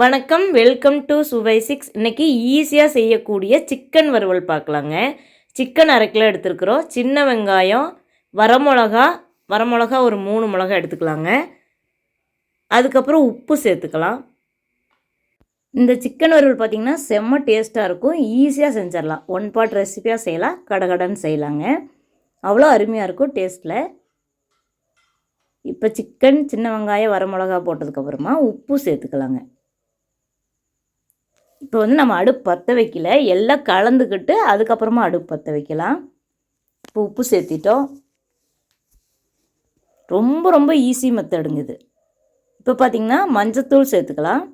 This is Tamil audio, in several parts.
வணக்கம் வெல்கம் டு சுவை சிக்ஸ் இன்னைக்கு ஈஸியாக செய்யக்கூடிய சிக்கன் வறுவல் பார்க்கலாங்க. சிக்கன் அரை கிலோ எடுத்துருக்குறோம். சின்ன வெங்காயம் வரமிளகா வரமிளகா ஒரு மூணு மிளகா எடுத்துக்கலாங்க. அதுக்கப்புறம் உப்பு சேர்த்துக்கலாம். இந்த சிக்கன் வறுவல் பார்த்திங்கன்னா செம்ம டேஸ்ட்டாக இருக்கும். ஈஸியாக செஞ்சிடலாம். ஒன் பார்ட் ரெசிபியாக செய்யலாம். கடகடன்னு செய்யலாங்க. அவ்வளோ அருமையாக இருக்கும் டேஸ்ட்டில் இப்போ சிக்கன் சின்ன வெங்காயம் வரமிளகா போட்டதுக்கப்புறமா உப்பு சேர்த்துக்கலாங்க. இப்போ வந்து நம்ம அடுப்பு பற்ற வைக்கல. எல்லாம் கலந்துக்கிட்டு அதுக்கப்புறமா அடுப்பு பற்ற வைக்கலாம். இப்போ உப்பு சேர்த்திட்டோம். ரொம்ப ரொம்ப ஈஸி மெத்தடுங்க இது. இப்போ பார்த்திங்கன்னா மஞ்சத்தூள் சேர்த்துக்கலாம்.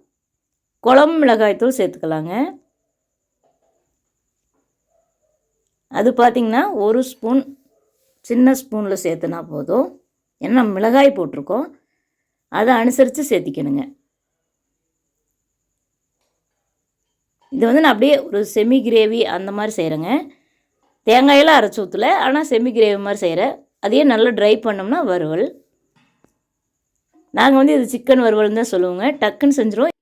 குழம்பு மிளகாய்த்தூள் சேர்த்துக்கலாங்க. அது பார்த்திங்கன்னா ஒரு ஸ்பூன் சின்ன ஸ்பூனில் சேர்த்துனா போதும். ஏன்னா நம்ம மிளகாய் போட்டிருக்கோம். அதை அனுசரித்து சேர்த்திக்கணுங்க. இது வந்து நான் அப்படியே ஒரு செமி கிரேவி அந்த மாதிரி செய்கிறேங்க தேங்காயெல்லாம் அரைச்சி ஊற்றல ஆனால் செமி கிரேவி மாதிரி செய்கிறேன் அதையே நல்லா ட்ரை பண்ணோம்னா வறுவல். நாங்கள் வந்து இது சிக்கன் வறுவல்னு தான் சொல்லுவோங்க. டக்குன்னு செஞ்சிடும்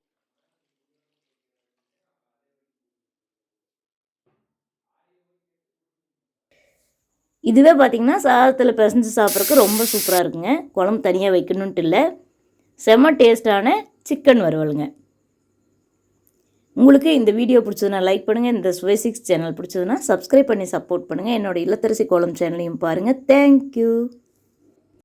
இதுவே பார்த்திங்கன்னா சாதத்தில் பிசைஞ்சு சாப்பிட்றதுக்கு ரொம்ப சூப்பராக இருக்குங்க. குழம்பு தனியாக வைக்கணுன்ட்டு இல்லை. செம்ம டேஸ்டான சிக்கன் வறுவலுங்க. உங்களுக்கு இந்த வீடியோ பிடிச்சதுன்னா லைக் பண்ணுங்கள் இந்த சுவை சிக்ஸ் சேனல் பிடிச்சதுன்னா சப்ஸ்கிரைப் பண்ணி சப்போர்ட் பண்ணுங்கள் என்னோடய இல்லத்தரசி கோலம் சேனலையும் பாருங்கள் தேங்க்யூ